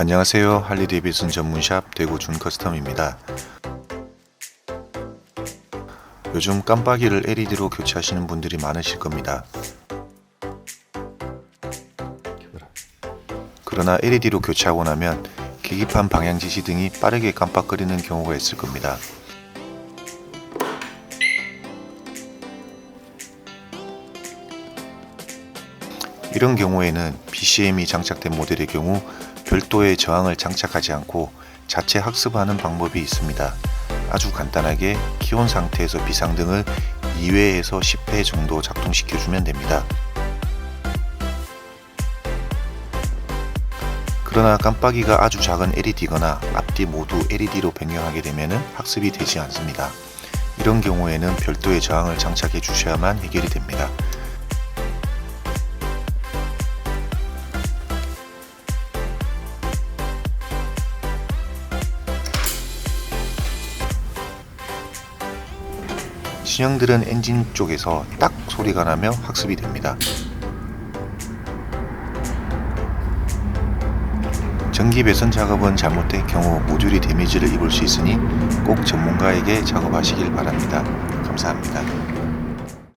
안녕하세요. 할리 데이비슨 전문샵 대구 준 커스텀입니다. 요즘 깜빡이를 LED로 교체하시는 분들이 많으실 겁니다. 그러나 LED로 교체하고 나면 계기판 방향 지시 등이 빠르게 깜빡거리는 경우가 있을 겁니다. 이런 경우에는 BCM이 장착된 모델의 경우 별도의 저항을 장착하지 않고 자체 학습하는 방법이 있습니다. 아주 간단하게 키온 상태에서 비상등을 2회에서 10회 정도 작동시켜주면 됩니다. 그러나 깜빡이가 아주 작은 LED거나 앞뒤 모두 LED로 변경하게 되면 학습이 되지 않습니다. 이런 경우에는 별도의 저항을 장착해 주셔야만 해결이 됩니다. 신형들은 엔진 쪽에서 딱 소리가 나며 학습이 됩니다. 전기 배선 작업은 잘못될 경우 모듈이 데미지를 입을 수 있으니 꼭 전문가에게 작업하시길 바랍니다. 감사합니다.